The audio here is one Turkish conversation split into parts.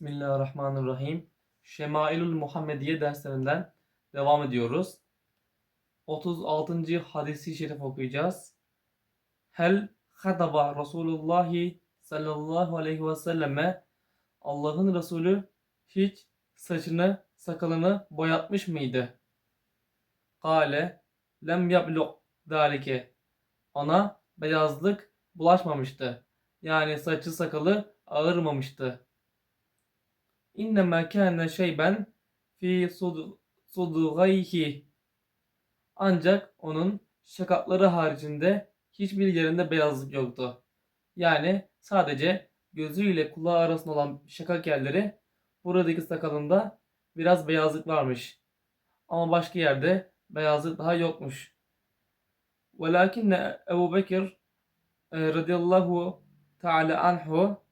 Bismillahirrahmanirrahim. Şemailül Muhammediye derslerinden devam ediyoruz. 36. hadisi şerif okuyacağız. Hel hadaba Resulullah sallallahu aleyhi ve selleme Allah'ın Resulü hiç saçını sakalını boyatmış mıydı? Kale lem yablug dalike ona beyazlık bulaşmamıştı. Yani saçı sakalı ağırmamıştı. İnnemâ kâne şeyben fi sudugayhi ancak onun şakakları haricinde hiçbir yerinde beyazlık yoktu. Yani sadece gözüyle kulağı arasında olan şakak yerleri buradaki sakalında biraz beyazlık varmış. Ama başka yerde beyazlık daha yokmuş. Velakinne Ebu Bekir e, radıyallahu teala anhu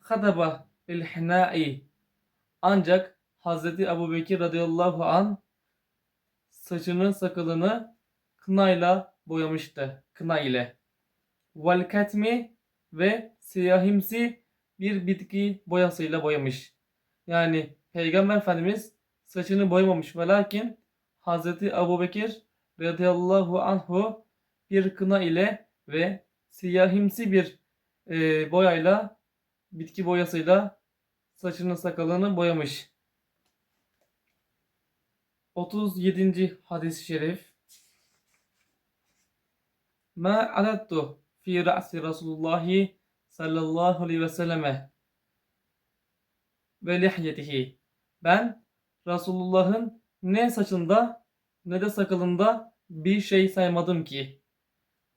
hadaba bil hinai ancak Hazreti Ebu Bekir radıyallahu an saçını sakalını kınayla boyamıştı. Kına ile. Vel ketmi ve siyahimsi bir bitki boyasıyla boyamış. Yani Peygamber Efendimiz saçını boyamamış ve lakin Hazreti Ebu Bekir radıyallahu anhu bir kına ile ve siyahimsi bir e, boyayla bitki boyasıyla saçını sakalını boyamış. 37. hadis-i şerif Ma alattu fi ra'si Resulullah sallallahu aleyhi ve selleme ve lihyetihi. Ben Resulullah'ın ne saçında ne de sakalında bir şey saymadım ki.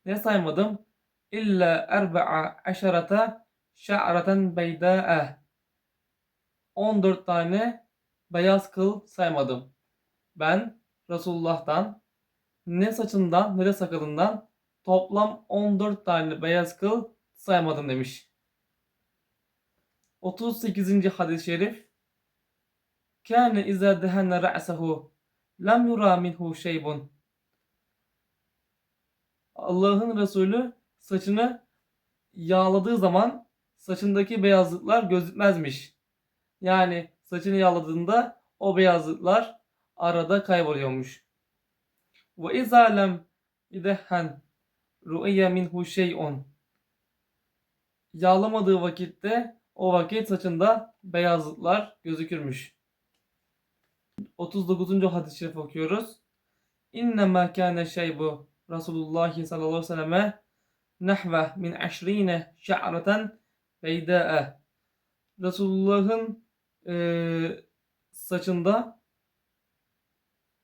Ne saymadım? İlla erba'a aşarata şa'raten beyda'e. 14 tane beyaz kıl saymadım. Ben Resulullah'tan ne saçından ne de sakalından toplam 14 tane beyaz kıl saymadım demiş. 38. hadis-i şerif Kâne izâ dehenne ra'sehu lem yura minhu şeybun Allah'ın Resulü saçını yağladığı zaman saçındaki beyazlıklar gözükmezmiş. Yani saçını yağladığında o beyazlıklar arada kayboluyormuş. Ve izâ lem idehen ru'iyye minhu şey'un Yağlamadığı vakitte o vakit saçında beyazlıklar gözükürmüş. 39. hadis-i şerif okuyoruz. İnnemâ kâne şeybu Resulullah sallallahu aleyhi ve selleme nehve min eşrine şa'reten beydâ'e Resulullah'ın e, saçında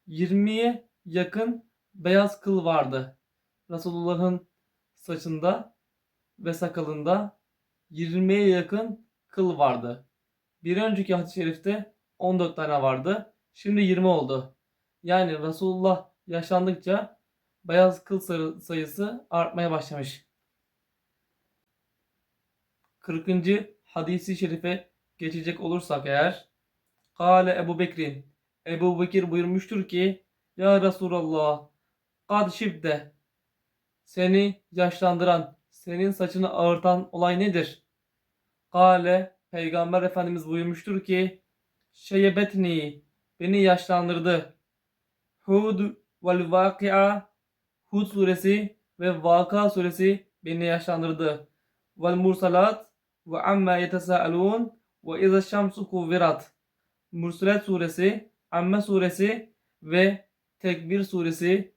20'ye yakın beyaz kıl vardı. Resulullah'ın saçında ve sakalında 20'ye yakın kıl vardı. Bir önceki hadis-i şerifte 14 tane vardı. Şimdi 20 oldu. Yani Resulullah yaşlandıkça beyaz kıl sayısı artmaya başlamış. 40. hadisi şerife geçecek olursak eğer Kale Ebu Bekrin Ebu Bekir buyurmuştur ki Ya Resulallah kad şibde seni yaşlandıran senin saçını ağırtan olay nedir? Kale Peygamber Efendimiz buyurmuştur ki Şeyebetni beni yaşlandırdı. Hud vel vakia Hud suresi ve Vaka suresi beni yaşlandırdı. Vel mursalat ve amma yetesaalun ve izâ şamsu kuvvirat. Mursalat suresi, Amme suresi ve Tekbir suresi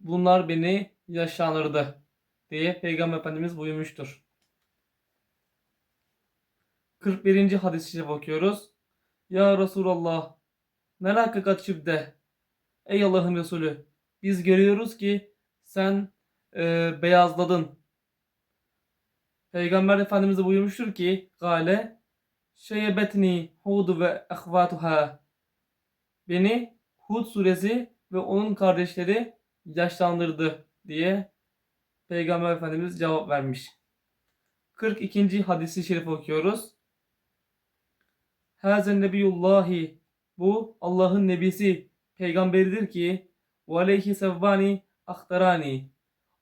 bunlar beni yaşlandırdı diye Peygamber Efendimiz buyurmuştur. 41. hadis-i bakıyoruz. Ya Resulallah merak kaçıp Ey Allah'ın Resulü biz görüyoruz ki sen e, beyazladın. Peygamber Efendimiz buyurmuştur ki gale şeyebetni Hud ve ehvatuha beni Hud suresi ve onun kardeşleri yaşlandırdı diye Peygamber Efendimiz cevap vermiş. 42. hadisi şerif okuyoruz. Hazen nebiyullahi bu Allah'ın nebisi peygamberidir ki ve aleyhi sevvani aktarani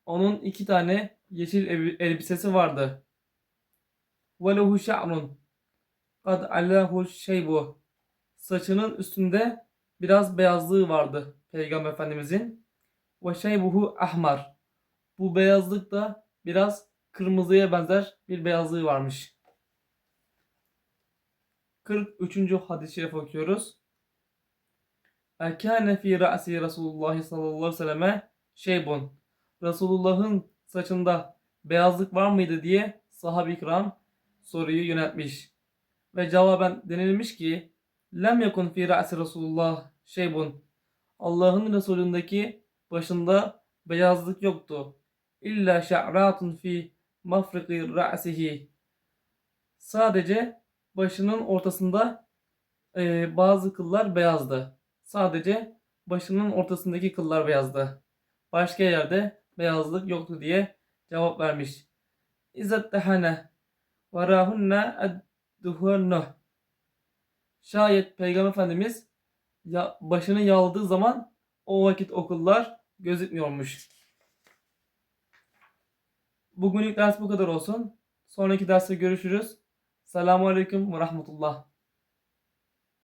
onun iki tane yeşil elbisesi vardı. Ve lehu şa'run kad allahu şeybu. Saçının üstünde biraz beyazlığı vardı Peygamber Efendimizin. Ve şeybuhu ahmar. Bu beyazlık da biraz kırmızıya benzer bir beyazlığı varmış. 43. hadis-i şerif okuyoruz. Ekâne fî ra'si Resulullah sallallahu aleyhi ve selleme şeybun. Resulullah'ın saçında beyazlık var mıydı diye sahabe-i kiram soruyu yöneltmiş. Ve cevaben denilmiş ki Lem yakun fi ra'si Resulullah şeybun. Allah'ın Resulündeki başında beyazlık yoktu. İlla şa'ratun fi mafriki ra'sihi. Sadece başının ortasında e, bazı kıllar beyazdı. Sadece başının ortasındaki kıllar beyazdı. Başka yerde beyazlık yoktu diye cevap vermiş. İzzet dehane varahunne edduhunnuh. Şayet Peygamber Efendimiz ya, başını yaladığı zaman o vakit okullar gözükmüyormuş. Bugünlük ders bu kadar olsun. Sonraki derste görüşürüz. Selamun Aleyküm ve Rahmetullah.